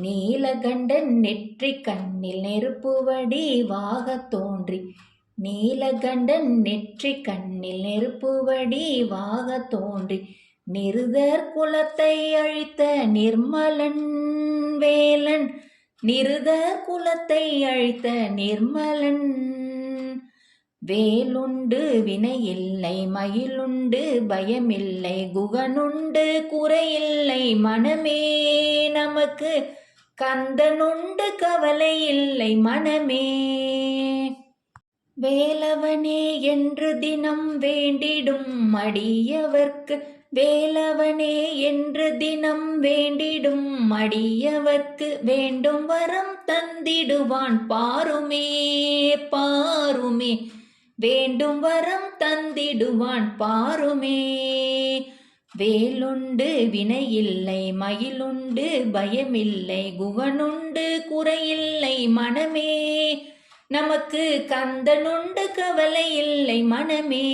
நீலகண்டன் நெற்றி கண்ணில் நெருப்புவடி வாக தோன்றி. நீலகண்டன் நெற்றி கண்ணில் நெருப்புவடி வாக தோன்றி. நிருதர் குலத்தை அழித்த நிர்மலன் வேலன். நிருதர் குலத்தை அழித்த நிர்மலன் வேலுண்டு வினையில்லை மயிலுண்டு பயமில்லை குகனுண்டு குறையில்லை மனமே நமக்கு கந்தனுண்டு கவலை இல்லை மனமே. வேலவனே என்று தினம் வேண்டிடும் மடியவர்க்கு வேலவனே என்று தினம் வேண்டிடும் மடியவர்க்கு வேண்டும் வரம் தந்திடுவான் பாருமே பாருமே. வேண்டும் வரம் தந்திடுவான் பாருமே. வேலுண்டு வினையில்லை மயிலுண்டு பயமில்லை குகனுண்டு குறையில்லை மனமே. நமக்கு கந்தனுண்டு கவலை இல்லை மனமே.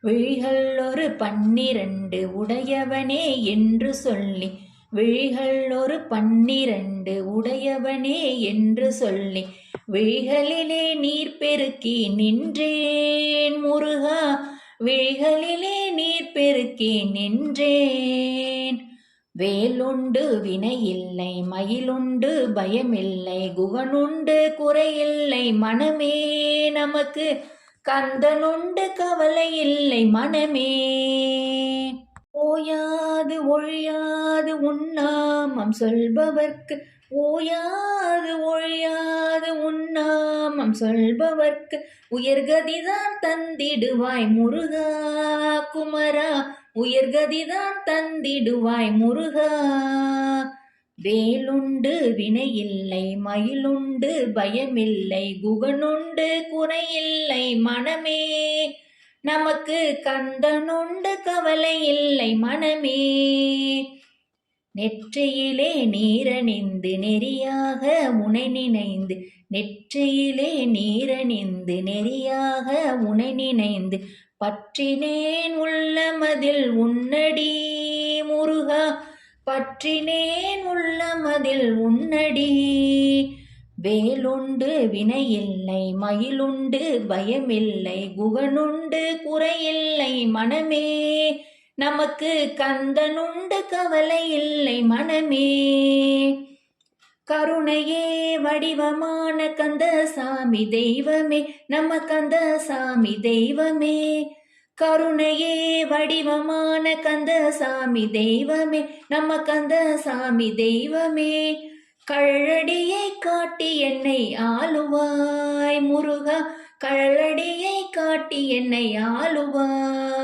விழிகள் ஒரு பன்னிரண்டு உடையவனே என்று சொல்லி விழிகள் ஒரு பன்னிரண்டு உடையவனே என்று சொல்லி விழிகளிலே நீர் பெருக்கி நின்றேன் முருகா. விழிகளிலே பெருக்கி நின்றேன். வேலுண்டு வினையில்லை மயிலுண்டு பயமில்லை குகனுண்டு குறையில்லை மனமே நமக்கு கந்தனுண்டு கவலை இல்லை மனமே. ஓயாது ஒழியாது உண்ணாமம் சொல்பவர்க்கு ஓயாது ஒழியாது உண்ணாமம் சொல்பவர்க்கு உயர்கதிதான் தந்திடுவாய் முருகா. குமரா உயர்கதிதான் தந்திடுவாய் முருகா. வேலுண்டு வினையில்லை மயிலுண்டு பயமில்லை குகனுண்டு குறையில்லை மனமே. நமக்கு கந்தனுண்டு கவலை இல்லை மனமே. நெற்றியிலே நீரணிந்து நெறியாக உனை நினைந்து நெற்றியிலே நீரணிந்து நெறியாக உனை நினைந்து பற்றினேன் உள்ளமதில் உன்னடி முருகா பற்றினேன் உள்ளமதில் உன்னடி. வேலுண்டு வினையில்லை மயிலுண்டு பயமில்லை குகனுண்டு குறையில்லை மனமே. நமக்கு கந்தனுண்டு கவலை இல்லை மனமே. கருணையே வடிவமான கந்த சாமி தெய்வமே நம்ம கந்த சாமி தெய்வமே. கருணையே வடிவமான கந்த சாமி தெய்வமே நம்ம கந்த சாமி தெய்வமே. கழடியை காட்டி என்னை ஆளுவாய் முருகா கழடியை காட்டி என்னை ஆளுவாய்.